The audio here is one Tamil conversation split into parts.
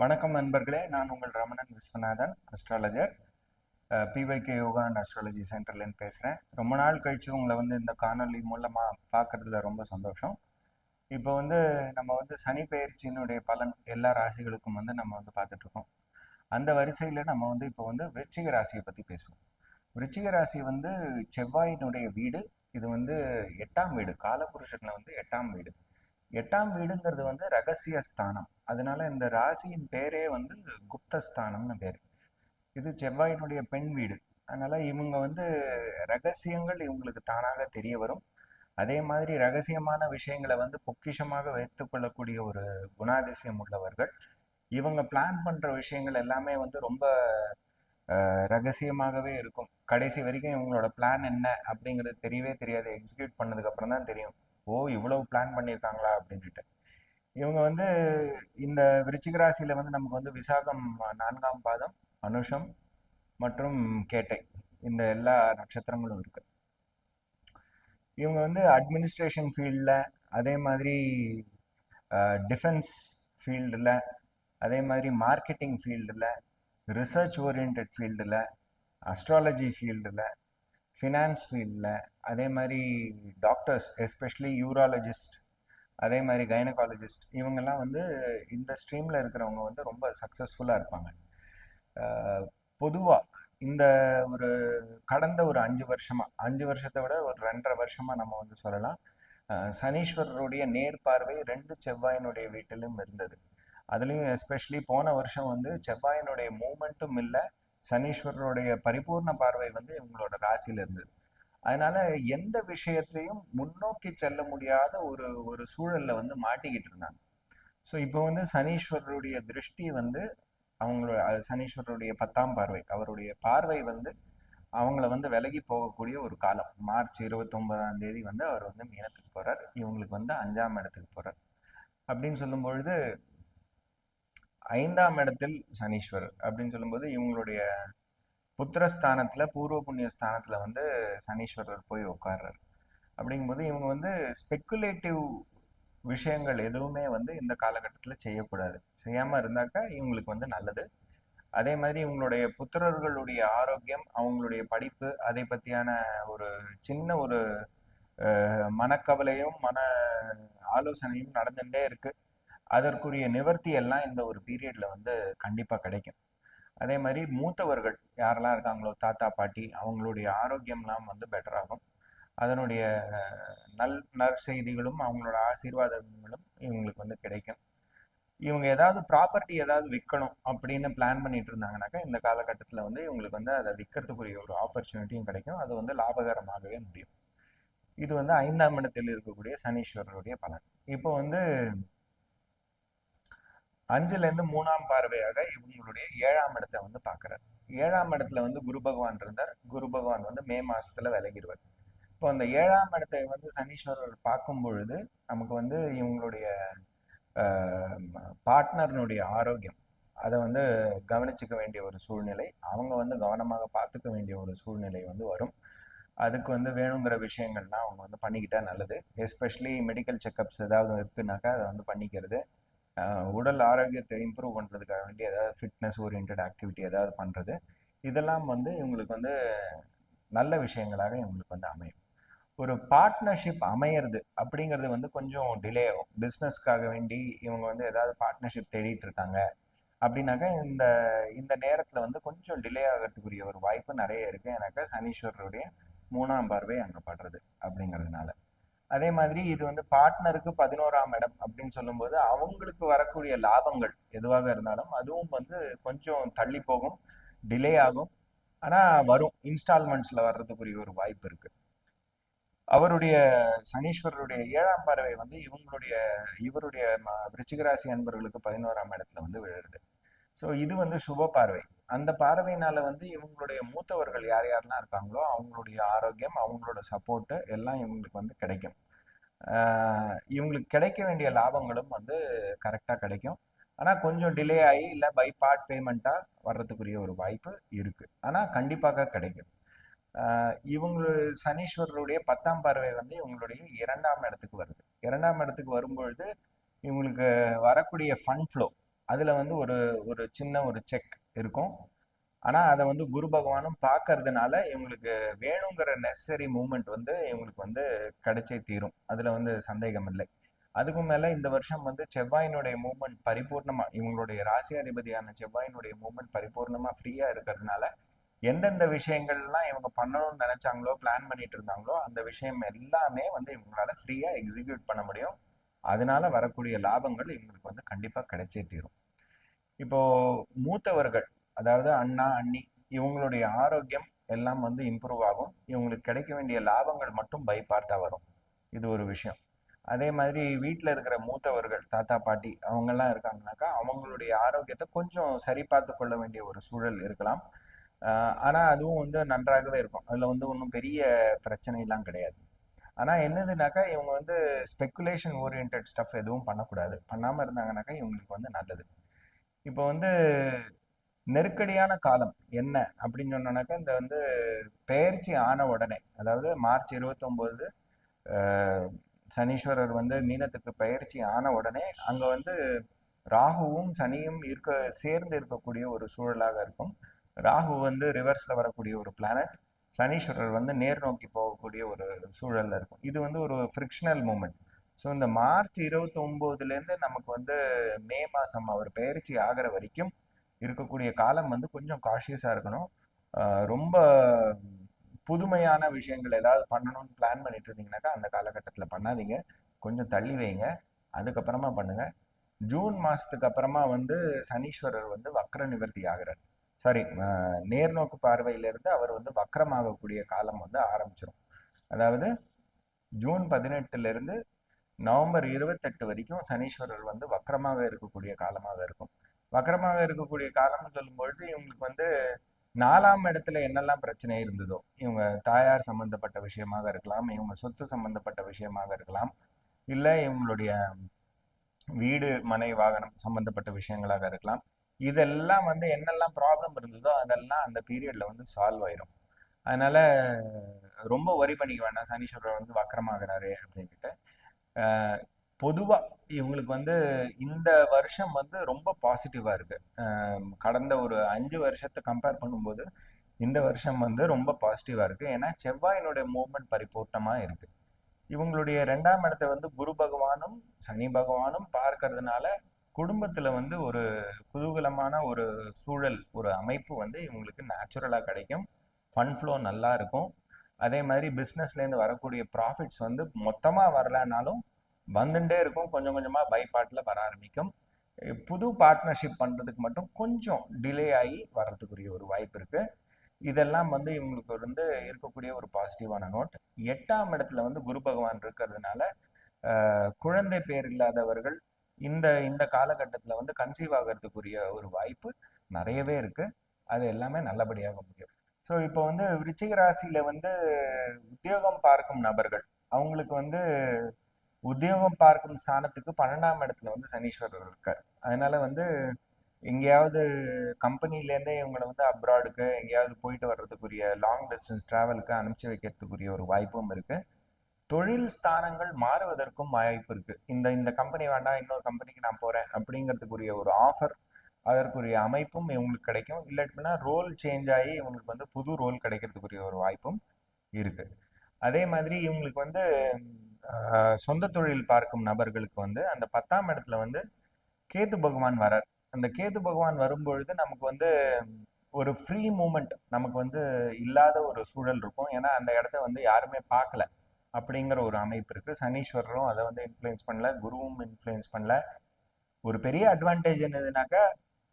வணக்கம் நண்பர்களே. நான் உங்கள் Ramanan Viswanathan astrologer PVK yoga and astrology சென்டர்லேருந்து பேசுகிறேன் ரொம்ப நாள் கழித்து உங்களை வந்து இந்த காணொலி மூலமாக பார்க்குறதுல ரொம்ப சந்தோஷம். இப்போ வந்து நம்ம வந்து சனி பயிற்சியினுடைய பலன் எல்லா ராசிகளுக்கும் வந்து நம்ம வந்து பார்த்துட்ருக்கோம் அந்த வரிசையில் நம்ம வந்து இப்போ வந்து விருச்சிக ராசியை பற்றி பேசுவோம். விருச்சிக ராசி வந்து செவ்வாயினுடைய வீடு. இது வந்து எட்டாம் வீடு. காலபுருஷனில் வந்து எட்டாம் வீடு. எட்டாம் வீடுங்கிறது வந்து ரகசிய ஸ்தானம் அதனால இந்த ராசியின் பேரே வந்து குப்தஸ்தானம்னு பேர். இது செவ்வாயினுடைய பெண் வீடு. அதனால இவங்க வந்து ரகசியங்கள் இவங்களுக்கு தானாக தெரிய வரும். அதே மாதிரி ரகசியமான விஷயங்களை வந்து பொக்கிஷமாக வைத்துக்கொள்ளக்கூடிய ஒரு குணாதிசயம் உள்ளவர்கள். இவங்க பிளான் பண்ற விஷயங்கள் எல்லாமே வந்து ரொம்ப ரகசியமாகவே இருக்கும். கடைசி வரைக்கும் இவங்களோட பிளான் என்ன அப்படிங்கிறது தெரியவே தெரியாது. எக்ஸிக்யூட் பண்ணதுக்கு அப்புறம் தான் தெரியும். ஓ இவ்வளவு பிளான் பண்ணியிருக்காங்களா அப்படின்ட்டு இவங்க வந்து இந்த விருச்சிக ராசியில வந்து நமக்கு வந்து விசாகம் நான்காம் பாதம் அனுஷம் மற்றும் கேட்டை. இந்த எல்லா நட்சத்திரங்களும் இருக்கு. இவங்க வந்து அட்மினிஸ்ட்ரேஷன் ஃபீல்டில் அதே மாதிரி டிஃபென்ஸ் ஃபீல்டில் அதே மாதிரி மார்க்கெட்டிங் ஃபீல்டில் ரிசர்ச் ஓரியன்ட் ஃபீல்டில் அஸ்ட்ராலஜி ஃபீல்டில் ஃபினான்ஸ் ஃபீல்டில் அதே மாதிரி டாக்டர்ஸ் எஸ்பெஷலி யூராலஜிஸ்ட் அதே மாதிரி கைனகாலஜிஸ்ட் இவங்கெல்லாம் வந்து இந்த ஸ்ட்ரீமில் இருக்கிறவங்க வந்து ரொம்ப சக்ஸஸ்ஃபுல்லாக இருப்பாங்க. பொதுவாக இந்த ஒரு கடந்த ஒரு அஞ்சு வருஷமாக அஞ்சு வருஷத்தை விட ஒரு ரெண்டரை வருஷமாக நம்ம வந்து சொல்லலாம் சனீஸ்வரருடைய நேர்பார்வை ரெண்டு செவ்வாயினுடைய வீட்டிலும் இருந்தது. அதுலேயும் எஸ்பெஷலி போன வருஷம் வந்து செவ்வாயினுடைய மூமெண்ட்டும் இல்லை சனீஸ்வரருடைய பரிபூர்ண பார்வை வந்து இவங்களோட ராசியில இருந்தது. அதனால எந்த விஷயத்தையும் முன்னோக்கி செல்ல முடியாத ஒரு ஒரு சூழல்ல வந்து மாட்டிக்கிட்டு இருந்தாங்க. ஸோ இப்போ வந்து சனீஸ்வரருடைய திருஷ்டி வந்து அவங்களோட அது சனீஸ்வரருடைய பத்தாம் பார்வை. அவருடைய பார்வை வந்து அவங்கள வந்து விலகி போகக்கூடிய ஒரு காலம். மார்ச் இருபத்தொன்பதாம் தேதி வந்து அவர் வந்து மீனத்துக்கு போறார். இவங்களுக்கு வந்து அஞ்சாம் இடத்துக்கு போறார். அப்படின்னு சொல்லும் பொழுது ஐந்தாம் இடத்தில் சனீஸ்வரர் அப்படின்னு சொல்லும்போது இவங்களுடைய புத்திரஸ்தானத்துல பூர்வ புண்ணிய ஸ்தானத்துல வந்து சனீஸ்வரர் போய் உட்கார்றாரு. அப்படிங்கும்போது இவங்க வந்து ஸ்பெக்குலேட்டிவ் விஷயங்கள் எதுவுமே வந்து இந்த காலகட்டத்தில் செய்யக்கூடாது. செய்யாமல் இருந்தாக்கா இவங்களுக்கு வந்து நல்லது. அதே மாதிரி இவங்களுடைய புத்திரர்களுடைய ஆரோக்கியம் அவங்களுடைய படிப்பு அதை பற்றியான ஒரு சின்ன ஒரு மனக்கவலையும் மன ஆலோசனையும் நடந்துகிட்டே இருக்குது அதற்குரிய நிவர்த்தி எல்லாம் இந்த ஒரு பீரியட்ல வந்து கண்டிப்பா கிடைக்கும். அதே மாதிரி மூத்தவர்கள் யாரெல்லாம் இருக்காங்களோ தாத்தா பாட்டி அவங்களுடைய ஆரோக்கியம்லாம் வந்து பெட்டராகும் அதனுடைய நல் நற்செய்திகளும் அவங்களோட ஆசீர்வாதங்களும் இவங்களுக்கு வந்து கிடைக்கும். இவங்க ஏதாவது ப்ராப்பர்ட்டி ஏதாவது விற்கணும் அப்படின்னு பிளான் பண்ணிட்டு இருந்தாங்கனாக்கா இந்த காலகட்டத்தில் வந்து இவங்களுக்கு வந்து அதை விற்கிறதுக்குரிய ஒரு ஆப்பர்ச்சுனிட்டியும் கிடைக்கும். அது வந்து லாபகரமாகவே முடியும். இது வந்து ஐந்தாம் இடத்தில் இருக்கக்கூடிய சனீஸ்வரருடைய பலன். இப்போ வந்து அஞ்சுலேருந்து மூணாம் பார்வையாக இவங்களுடைய ஏழாம் இடத்தை வந்து பார்க்குறாரு. ஏழாம் இடத்துல வந்து குரு பகவான் இருந்தார். குரு பகவான் வந்து மே மாசத்துல விலகிடுவார் இப்போ அந்த ஏழாம் இடத்தை வந்து சனீஸ்வரர் பார்க்கும் பொழுது நமக்கு வந்து இவங்களுடைய பார்ட்னர்னுடைய ஆரோக்கியம் அதை வந்து கவனிச்சுக்க வேண்டிய ஒரு சூழ்நிலை அவங்க வந்து கவனமாக பார்த்துக்க வேண்டிய ஒரு சூழ்நிலை வந்து வரும். அதுக்கு வந்து வேணுங்கிற விஷயங்கள்லாம் அவங்க வந்து பண்ணிக்கிட்டா நல்லது. எஸ்பெஷலி மெடிக்கல் செக்கப்ஸ் ஏதாவது இருக்குனாக்கா அதை வந்து பண்ணிக்கிறது. உடல் ஆரோக்கியத்தை இம்ப்ரூவ் பண்ணுறதுக்காக வேண்டி ஏதாவது ஃபிட்னஸ் ஓரியன்ட் ஆக்டிவிட்டி ஏதாவது பண்ணுறது இதெல்லாம் வந்து இவங்களுக்கு வந்து நல்ல விஷயங்களாக இவங்களுக்கு வந்து அமையும். ஒரு பார்ட்னர்ஷிப் அமையிறது அப்படிங்கிறது வந்து கொஞ்சம் டிலே ஆகும். பிஸ்னஸ்க்காக வேண்டி இவங்க வந்து ஏதாவது பார்ட்னர்ஷிப் தேடிட்டு இருக்காங்க. அப்படின்னாக்கா இந்த இந்த நேரத்தில் வந்து கொஞ்சம் டிலே ஆகிறதுக்குரிய ஒரு வாய்ப்பு நிறைய இருக்குது எனக்கு சனீஸ்வரருடைய மூணாம் பார்வை அங்கே படுறது அப்படிங்கிறதுனால. அதே மாதிரி இது வந்து பார்ட்னருக்கு பதினோராம் இடம் அப்படின்னு சொல்லும்போது அவங்களுக்கு வரக்கூடிய லாபங்கள் எதுவாக இருந்தாலும் அதுவும் வந்து கொஞ்சம் தள்ளி போகும் டிலே ஆகும். ஆனா வரும் இன்ஸ்டால்மெண்ட்ஸ்ல வர்றதுக்குரிய ஒரு வாய்ப்பு இருக்கு. அவருடைய சனீஸ்வரருடைய ஏழாம் பார்வை வந்து இவங்களுடைய இவருடைய ம- அன்பர்களுக்கு பதினோராம் இடத்துல வந்து விழுறது. ஸோ இது வந்து சுப பார்வை. அந்த பார்வையினால வந்து இவங்களுடைய மூத்தவர்கள் யார் யாரெல்லாம் இருக்காங்களோ அவங்களுடைய ஆரோக்கியம் அவங்களோட சப்போர்ட்டு எல்லாம் இவங்களுக்கு வந்து கிடைக்கும். இவங்களுக்கு கிடைக்க வேண்டிய லாபங்களும் வந்து கரெக்டாக கிடைக்கும். ஆனால் கொஞ்சம் டிலே ஆகி இல்லை பை பார்ட் பேமெண்ட்டாக வர்றதுக்குரிய ஒரு வாய்ப்பு இருக்குது ஆனால் கண்டிப்பாக கிடைக்கும். இவங்களு சனீஸ்வரருடைய பத்தாம் பார்வை வந்து இவங்களுடைய இரண்டாம் இடத்துக்கு வருது. இரண்டாம் இடத்துக்கு வரும்பொழுது இவங்களுக்கு வரக்கூடிய ஃபண்ட் ஃப்ளோ அதில் வந்து ஒரு ஒரு சின்ன ஒரு செக் இருக்கும். ஆனால் அதை வந்து குரு பகவானும் பார்க்கறதுனால இவங்களுக்கு வேணுங்கிற நெசசரி மூமெண்ட் வந்து இவங்களுக்கு வந்து கிடைச்சே தீரும். அதில் வந்து சந்தேகம் இல்லை அதுக்கும் மேலே இந்த வருஷம் வந்து செவ்வாயினுடைய மூமெண்ட் பரிபூர்ணமாக இவங்களுடைய ராசி அதிபதியான செவ்வாயினுடைய மூமெண்ட் பரிபூர்ணமாக ஃப்ரீயாக இருக்கிறதுனால எந்தெந்த விஷயங்கள்லாம் இவங்க பண்ணணும்னு நினச்சாங்களோ பிளான் பண்ணிட்டு இருந்தாங்களோ அந்த விஷயம் எல்லாமே வந்து இவங்களால ஃப்ரீயாக எக்ஸிக்யூட் பண்ண முடியும். அதனால வரக்கூடிய லாபங்கள் இவங்களுக்கு வந்து கண்டிப்பாக கிடைச்சே தீரும். இப்போ மூத்தவர்கள் அதாவது அண்ணா அண்ணி இவங்களுடைய ஆரோக்கியம் எல்லாம் வந்து இம்ப்ரூவ் ஆகும். இவங்களுக்கு கிடைக்க வேண்டிய லாபங்கள் மட்டும் பை பார்ட்டாக வரும். இது ஒரு விஷயம். அதே மாதிரி வீட்டில் இருக்கிற மூத்தவர்கள் தாத்தா பாட்டி அவங்கெல்லாம் இருக்காங்கனாக்கா அவங்களுடைய ஆரோக்கியத்தை கொஞ்சம் சரி பார்த்து கொள்ள வேண்டிய ஒரு சூழல் இருக்கலாம். ஆனால் அதுவும் வந்து நன்றாகவே இருக்கும். அதில் வந்து ஒன்றும் பெரிய பிரச்சனைலாம் கிடையாது. ஆனால் என்னதுனாக்கா இவங்க வந்து ஸ்பெக்குலேஷன் ஓரியன்ட் ஸ்டஃப் எதுவும் பண்ணக்கூடாது. பண்ணாமல் இருந்தாங்கனாக்கா இவங்களுக்கு வந்து நல்லது. இப்போ வந்து நெருக்கடியான காலம் என்ன அப்படின்னு சொன்னோன்னாக்கா இந்த வந்து பெயர்ச்சி ஆன உடனே அதாவது மார்ச் இருபத்தொம்போது சனீஸ்வரர் வந்து மீனத்துக்கு பயிற்சி ஆன உடனே அங்கே வந்து ராகுவும் சனியும் இருக்க சேர்ந்து இருக்கக்கூடிய ஒரு சூழலாக இருக்கும். ராகு வந்து ரிவர்ஸில் வரக்கூடிய ஒரு பிளானட் சனீஸ்வரர் வந்து நேர் நோக்கி போகக்கூடிய ஒரு சூழலில் இருக்கும். இது வந்து ஒரு ஃப்ரிக்ஷனல் மூமெண்ட் ஸோ இந்த மார்ச் இருபத்தொம்போதுலேருந்து நமக்கு வந்து மே மாதம் அவர் பயிற்சி ஆகிற வரைக்கும் இருக்கக்கூடிய காலம் வந்து கொஞ்சம் காஷியஸாக இருக்கணும். ரொம்ப புதுமையான விஷயங்கள் ஏதாவது பண்ணணும்னு பிளான் பண்ணிட்டு இருந்தீங்கன்னாக்கா அந்த காலகட்டத்தில் பண்ணாதீங்க. கொஞ்சம் தள்ளி வைங்க. அதுக்கப்புறமா பண்ணுங்க. ஜூன் மாதத்துக்கு அப்புறமா வந்து சனீஸ்வரர் வந்து வக்ர நிவர்த்தி ஆகிறார். சாரி நேர்நோக்கு பார்வையிலிருந்து அவர் வந்து வக்ரமாகக்கூடிய காலம் வந்து ஆரம்பிச்சிடும் அதாவது ஜூன் பதினெட்டுலேருந்து நவம்பர் இருபத்தெட்டு வரைக்கும் சனீஸ்வரர் வந்து வக்கரமாக இருக்கக்கூடிய காலமாக இருக்கும். வக்கரமாக இருக்கக்கூடிய காலம்னு சொல்லும்பொழுது இவங்களுக்கு வந்து நாலாம் இடத்துல என்னெல்லாம் பிரச்சனை இருந்ததோ இவங்க தாயார் சம்பந்தப்பட்ட விஷயமாக இருக்கலாம் இவங்க சொத்து சம்பந்தப்பட்ட விஷயமாக இருக்கலாம் இல்லை இவங்களுடைய வீடு மனை வாகனம் சம்பந்தப்பட்ட விஷயங்களாக இருக்கலாம். இதெல்லாம் வந்து என்னெல்லாம் ப்ராப்ளம் இருந்ததோ அதெல்லாம் அந்த பீரியட்ல வந்து சால்வ் ஆயிரும். அதனால ரொம்ப ஒரி பண்ணிக்க வேண்டாம். சனீஸ்வரர் வந்து வக்கரமாகிறாரு அப்படின்ட்டு பொதுவாக இவங்களுக்கு வந்து இந்த வருஷம் வந்து ரொம்ப பாசிட்டிவாக இருக்குது கடந்த ஒரு அஞ்சு வருஷத்தை கம்பேர் பண்ணும்போது இந்த வருஷம் வந்து ரொம்ப பாசிட்டிவாக இருக்குது ஏன்னா செவ்வாயினுடைய மூவ்மெண்ட் பரிபூர்ணமாக இருக்குது இவங்களுடைய ரெண்டாம் இடத்தை வந்து குரு பகவானும் சனி பகவானும் பார்க்கறதுனால குடும்பத்தில் வந்து ஒரு குதூகலமான ஒரு சூழல் ஒரு அமைப்பு வந்து இவங்களுக்கு நேச்சுரலாக கிடைக்கும். ஃபன் ஃப்ளோ நல்லா இருக்கும். அதே மாதிரி பிஸ்னஸ்லேருந்து வரக்கூடிய ப்ராஃபிட்ஸ் வந்து மொத்தமாக வரலனாலும் வந்துட்டே இருக்கும். கொஞ்சம் கொஞ்சமாக பைபாட்டில் வர ஆரம்பிக்கும். புது பார்ட்னர்ஷிப் பண்ணுறதுக்கு மட்டும் கொஞ்சம் டிலே ஆகி வர்றதுக்குரிய ஒரு வாய்ப்பு இருக்குது இதெல்லாம் வந்து இவங்களுக்கு வந்து இருக்கக்கூடிய ஒரு பாசிட்டிவான நோட் எட்டாம் இடத்துல வந்து குரு பகவான் இருக்கிறதுனால குழந்தை பேர் இல்லாதவர்கள் இந்த இந்த காலகட்டத்தில் வந்து கன்சீவ் ஆகிறதுக்குரிய ஒரு வாய்ப்பு நிறையவே இருக்குது அது எல்லாமே நல்லபடியாக முடியும். ஸோ இப்போ வந்து விருச்சிக ராசியில வந்து உத்தியோகம் பார்க்கும் நபர்கள் அவங்களுக்கு வந்து உத்தியோகம் பார்க்கும் ஸ்தானத்துக்கு பன்னெண்டாம் இடத்துல வந்து சனீஸ்வரர் இருக்கார். அதனால வந்து எங்கேயாவது கம்பெனிலேருந்தே இவங்களை வந்து அப்ராடுக்கு எங்கேயாவது போயிட்டு வர்றதுக்குரிய லாங் டிஸ்டன்ஸ் ட்ராவலுக்கு அனுப்பிச்சு வைக்கிறதுக்குரிய ஒரு வாய்ப்பும் இருக்கு. தொழில் ஸ்தானங்கள் மாறுவதற்கும் வாய்ப்பு இருக்கு. இந்த இந்த கம்பெனி வேண்டாம் இன்னொரு கம்பெனிக்கு நான் போறேன் அப்படிங்கிறதுக்குரிய ஒரு ஆஃபர் அதற்குரிய அமைப்பும் இவங்களுக்கு கிடைக்கும். இல்லாட்டினா ரோல் சேஞ்ச் ஆகி இவங்களுக்கு வந்து புது ரோல் கிடைக்கிறதுக்குரிய ஒரு வாய்ப்பும் இருக்கு. அதே மாதிரி இவங்களுக்கு வந்து சொந்த தொழில் பார்க்கும் நபர்களுக்கு வந்து அந்த பத்தாம் இடத்துல வந்து கேது பகவான் வரார். அந்த கேது பகவான் வரும்பொழுது நமக்கு வந்து ஒரு ஃப்ரீ மூமெண்ட் நமக்கு வந்து இல்லாத ஒரு சூழல் இருக்கும். ஏன்னா அந்த இடத்த வந்து யாருமே பார்க்கல அப்படிங்கிற ஒரு அமைப்பு இருக்குது சனீஸ்வரரும் அதை வந்து இன்ஃப்ளூயன்ஸ் பண்ணல குருவும் இன்ஃப்ளூயன்ஸ் பண்ணல. ஒரு பெரிய அட்வான்டேஜ் என்னதுனாக்கா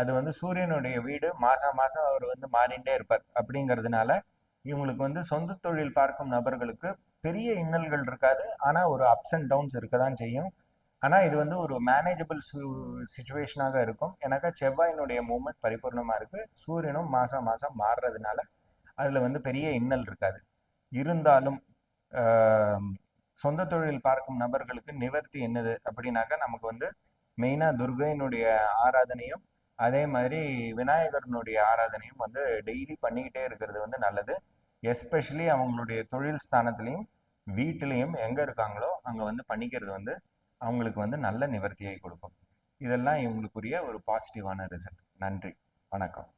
அது வந்து சூரியனுடைய வீடு. மாசம் மாசம் அவர் வந்து மாறிண்டே இருப்பார். அப்படிங்கிறதுனால இவங்களுக்கு வந்து சொந்த தொழில் பார்க்கும் நபர்களுக்கு பெரிய இன்னல்கள் இருக்காது. ஆனால் ஒரு அப்ஸ் அண்ட் டவுன்ஸ் இருக்க தான் செய்யும். ஆனால் இது வந்து ஒரு மேனேஜபிள் சுச்சுவேஷனாக இருக்கும். எனக்கா செவ்வாயினுடைய மூமெண்ட் பரிபூர்ணமாக இருக்குது சூரியனும் மாதம் மாதம் மாறுறதுனால அதில் வந்து பெரிய இன்னல் இருக்காது. இருந்தாலும் சொந்த தொழில் பார்க்கும் நபர்களுக்கு நிவர்த்தி என்னது? அப்படின்னாக்கா நமக்கு வந்து மெயினாக துர்கையினுடைய ஆராதனையும் அதே மாதிரி விநாயகரனுடைய ஆராதனையும் வந்து டெய்லி பண்ணிக்கிட்டே இருக்கிறது வந்து நல்லது. எஸ்பெஷலி அவங்களுடைய தொழில் ஸ்தானத்துலேயும் வீட்டிலையும் எங்கே இருக்காங்களோ அங்கே வந்து பண்ணிக்கிறது வந்து அவங்களுக்கு வந்து நல்ல நிவர்த்தியை கொடுக்கும். இதெல்லாம் இவங்களுக்குரிய ஒரு பாசிட்டிவான ரிசல்ட் நன்றி. வணக்கம்.